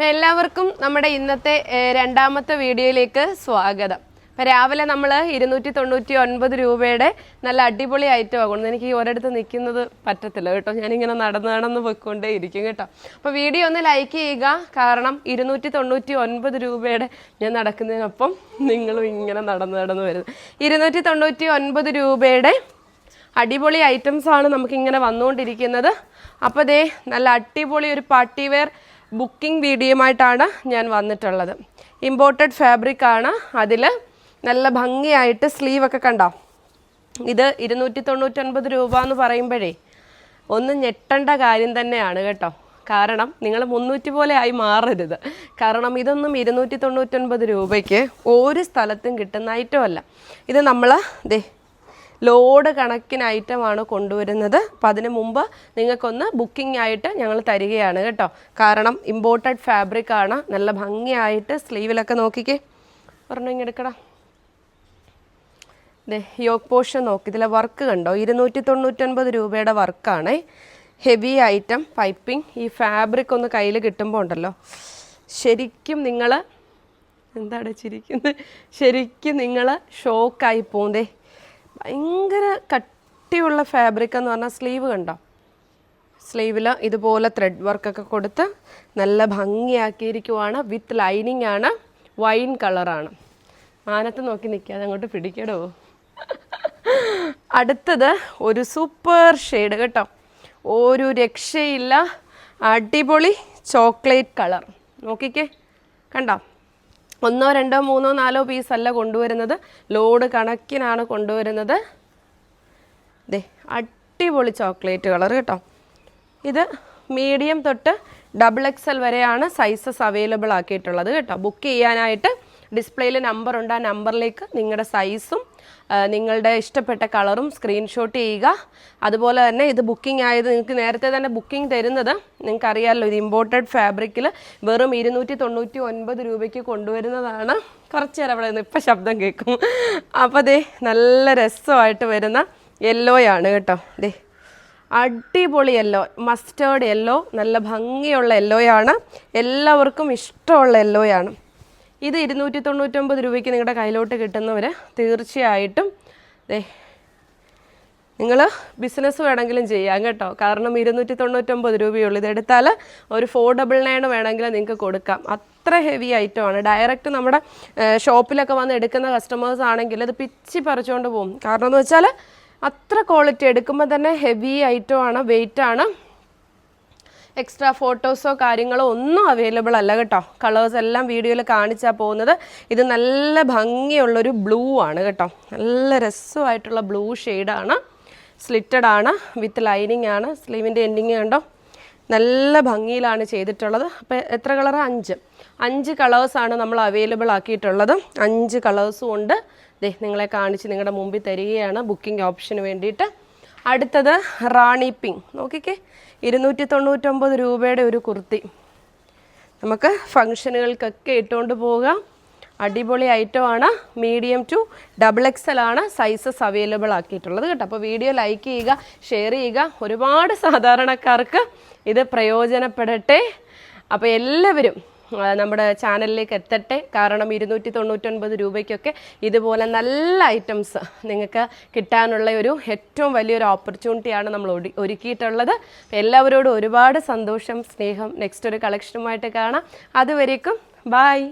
എല്ലാവർക്കും നമ്മുടെ ഇന്നത്തെ രണ്ടാമത്തെ വീഡിയോയിലേക്ക് സ്വാഗതം. അപ്പം രാവിലെ നമ്മൾ ഇരുന്നൂറ്റി തൊണ്ണൂറ്റി ഒൻപത് രൂപയുടെ നല്ല അടിപൊളി ഐറ്റം കൊണ്ട് എനിക്ക് ഒരിടത്ത് നിൽക്കുന്നത് പറ്റത്തില്ല കേട്ടോ. ഞാനിങ്ങനെ നടന്ന് നടന്ന് പോയിക്കൊണ്ടേ ഇരിക്കും കേട്ടോ. അപ്പോൾ വീഡിയോ ഒന്ന് ലൈക്ക് ചെയ്യുക. കാരണം ഇരുന്നൂറ്റി തൊണ്ണൂറ്റി ഒൻപത് രൂപയുടെ ഞാൻ നടക്കുന്നതിനൊപ്പം നിങ്ങളും ഇങ്ങനെ നടന്ന് നടന്ന് വരുന്നത്. ഇരുന്നൂറ്റി തൊണ്ണൂറ്റി ഒൻപത് രൂപയുടെ അടിപൊളി ഐറ്റംസാണ് നമുക്കിങ്ങനെ വന്നുകൊണ്ടിരിക്കുന്നത്. അപ്പോൾ ദേ നല്ല അടിപൊളി ഒരു പാർട്ടി വെയർ ബുക്കിംഗ് വീഡിയോയുമായിട്ടാണ് ഞാൻ വന്നിട്ടുള്ളത്. ഇമ്പോർട്ടഡ് ഫാബ്രിക് ആണ്. അതിൽ നല്ല ഭംഗിയായിട്ട് സ്ലീവ് ഒക്കെ കണ്ടോ? ഇത് ഇരുന്നൂറ്റി തൊണ്ണൂറ്റൊൻപത് രൂപ എന്ന് പറയുമ്പോഴേ ഒന്ന് ഞെട്ടേണ്ട കാര്യം തന്നെയാണ് കേട്ടോ. കാരണം നിങ്ങൾ മുന്നൂറ്റി പോലെ ആയി മാറരുത്. കാരണം ഇതൊന്നും ഇരുന്നൂറ്റി തൊണ്ണൂറ്റൊൻപത് രൂപയ്ക്ക് ഒരു സ്ഥലത്തും കിട്ടുന്ന ഐറ്റം അല്ല. ഇത് നമ്മൾ ദേ ലോഡ് കണക്കിന് ഐറ്റമാണ് കൊണ്ടുവരുന്നത്. അപ്പം അതിന് മുമ്പ് നിങ്ങൾക്കൊന്ന് ബുക്കിംഗ് ആയിട്ട് ഞങ്ങൾ തരികയാണ് കേട്ടോ. കാരണം ഇമ്പോർട്ടഡ് ഫാബ്രിക് ആണ്. നല്ല ഭംഗിയായിട്ട് സ്ലീവിലൊക്കെ നോക്കിക്കേ. പറഞ്ഞു ഇങ്ങെടുക്കടാ ദേ യോഗ് പോഷൻ നോക്കി. ഇതിലെ വർക്ക് കണ്ടോ? ഇരുന്നൂറ്റി തൊണ്ണൂറ്റൊൻപത് രൂപയുടെ വർക്കാണ് ഹെവി ഐറ്റം പൈപ്പിംഗ് ഈ ഫാബ്രിക് ഒന്ന് കയ്യിൽ കിട്ടുമ്പോൾ ഉണ്ടല്ലോ. ശരിക്കും നിങ്ങൾ എന്താണ് ചിരിക്കുന്നത് ശരിക്കും നിങ്ങൾ ഷോക്കായി പോകുന്നേ ഭയങ്കര കട്ടിയുള്ള ഫാബ്രിക് എന്ന് പറഞ്ഞാൽ സ്ലീവ് കണ്ടോ? സ്ലീവിൽ ഇതുപോലെ ത്രെഡ് വർക്കൊക്കെ കൊടുത്ത് നല്ല ഭംഗിയാക്കിയിരിക്കുവാണ്. വിത്ത് ലൈനിങ് ആണ്. വൈൻ കളറാണ് മാനത്ത് നോക്കി നിൽക്കാതെ അങ്ങോട്ട് പിടിക്കടോ. അടുത്തത് ഒരു സൂപ്പർ ഷെയ്ഡ് കേട്ടോ. ഒരു രക്ഷയില്ല. അടിപൊളി ചോക്ലേറ്റ് കളർ നോക്കിക്കേ. കണ്ടോ? ഒന്നോ രണ്ടോ മൂന്നോ നാലോ പീസ് അല്ല കൊണ്ടുവരുന്നത്. ലോഡ് കണക്കിനാണ് കൊണ്ടുവരുന്നത്. ദേ അടിപൊളി ചോക്ലേറ്റ് കളർ കേട്ടോ. ഇത് മീഡിയം തൊട്ട് ഡബിൾ എക്സ് എൽ വരെയാണ് സൈസസ് അവൈലബിൾ ആക്കിയിട്ടുള്ളത് കേട്ടോ. ബുക്ക് ചെയ്യാനായിട്ട് ഡിസ്പ്ലേയിൽ നമ്പർ ഉണ്ട്. ആ നമ്പറിലേക്ക് നിങ്ങളുടെ സൈസും നിങ്ങളുടെ ഇഷ്ടപ്പെട്ട കളറും സ്ക്രീൻഷോട്ട് ചെയ്യുക. അതുപോലെ തന്നെ ഇത് ബുക്കിംഗ് ആയത് നിങ്ങൾക്ക് നേരത്തെ തന്നെ ബുക്കിംഗ് തരുന്നത് നിങ്ങൾക്ക് അറിയാമല്ലോ ഇത് ഇമ്പോർട്ടഡ് ഫാബ്രിക്കിൽ വെറും ഇരുന്നൂറ്റി തൊണ്ണൂറ്റി ഒൻപത് രൂപയ്ക്ക് കൊണ്ടുവരുന്നതാണ്. കുറച്ച് നേരം അവിടെ നിന്ന് ഇപ്പം ശബ്ദം കേൾക്കും. അപ്പോൾ ദേ നല്ല രസമായിട്ട് വരുന്ന യെല്ലോയാണ് കേട്ടോ. ദേ അടിപൊളി യെല്ലോ മസ്റ്റേർഡ് യെല്ലോ നല്ല ഭംഗിയുള്ള യെല്ലോയാണ് എല്ലാവർക്കും ഇഷ്ടമുള്ള യെല്ലോയാണ് ഇത് ഇരുന്നൂറ്റി തൊണ്ണൂറ്റൊമ്പത് രൂപയ്ക്ക് നിങ്ങളുടെ കയ്യിലോട്ട് കിട്ടുന്നവർ തീർച്ചയായിട്ടും ദേ നിങ്ങൾ ബിസിനസ് വേണമെങ്കിലും ചെയ്യാം കേട്ടോ. കാരണം ഇരുന്നൂറ്റി തൊണ്ണൂറ്റൊമ്പത് രൂപയുള്ളൂ ഇതെടുത്താൽ ഒരു ഫോർ ഡബിൾ നയൻ വേണമെങ്കിൽ നിങ്ങൾക്ക് കൊടുക്കാം. അത്ര ഹെവി ഐറ്റമാണ് ഡയറക്റ്റ് നമ്മുടെ ഷോപ്പിലൊക്കെ വന്ന് എടുക്കുന്ന കസ്റ്റമേഴ്സ് ആണെങ്കിൽ ഇത് പിച്ചി പറിച്ചുകൊണ്ട് പോകും. കാരണം എന്ന് വെച്ചാൽ അത്ര ക്വാളിറ്റി എടുക്കുമ്പോൾ തന്നെ ഹെവി ഐറ്റമാണ് വെയിറ്റാണ് എക്സ്ട്രാ ഫോട്ടോസോ കാര്യങ്ങളോ ഒന്നും അവൈലബിൾ അല്ല കേട്ടോ. കളേഴ്സ് എല്ലാം വീഡിയോയിൽ കാണിച്ചാൽ പോകുന്നത്. ഇത് നല്ല ഭംഗിയുള്ളൊരു ബ്ലൂ ആണ് കേട്ടോ. നല്ല രസമായിട്ടുള്ള ബ്ലൂ ഷെയ്ഡാണ്. സ്ലിറ്റഡ് ആണ് വിത്ത് ലൈനിങ് ആണ്. സ്ലീവിന്റെ എൻഡിങ് കണ്ടോ? നല്ല ഭംഗിയിലാണ് ചെയ്തിട്ടുള്ളത്. അപ്പോൾ എത്ര കളർ അഞ്ച്. അഞ്ച് കളേഴ്സാണ് നമ്മൾ അവൈലബിൾ ആക്കിയിട്ടുള്ളത്. അഞ്ച് കളേഴ്സും ഉണ്ട്. ദേ നിങ്ങളെ കാണിച്ച് നിങ്ങളുടെ മുമ്പിൽ തരികയാണ് ബുക്കിംഗ് ഓപ്ഷന് വേണ്ടിയിട്ട്. അടുത്തത് റാണി പിങ് നോക്കിക്കേ ഇരുന്നൂറ്റി തൊണ്ണൂറ്റൊമ്പത് രൂപയുടെ ഒരു കുർത്തി. നമുക്ക് ഫങ്ഷനുകൾക്കൊക്കെ ഇട്ടുകൊണ്ട് പോകാം. അടിപൊളി ഐറ്റമാണ് medium to double X L ആണ് സൈസസ് അവൈലബിൾ ആക്കിയിട്ടുള്ളത് കേട്ടോ. അപ്പോൾ വീഡിയോ ലൈക്ക് ചെയ്യുക ഷെയർ ചെയ്യുക. ഒരുപാട് സാധാരണക്കാർക്ക് ഇത് പ്രയോജനപ്പെടട്ടെ. അപ്പോൾ എല്ലാവരും നമ്മുടെ ചാനലിലേക്ക് എത്തട്ടെ. കാരണം ഇരുന്നൂറ്റി തൊണ്ണൂറ്റൊൻപത് രൂപയ്ക്കൊക്കെ ഇതുപോലെ നല്ല ഐറ്റംസ് നിങ്ങൾക്ക് കിട്ടാനുള്ള ഒരു ഏറ്റവും വലിയൊരു ഓപ്പർച്യൂണിറ്റിയാണ് നമ്മൾ ഒരുക്കിയിട്ടുള്ളത്. എല്ലാവരോടും ഒരുപാട് സന്തോഷം സ്നേഹം. നെക്സ്റ്റ് ഒരു കളക്ഷനുമായിട്ട് കാണാം. അതുവരേക്കും ബായ്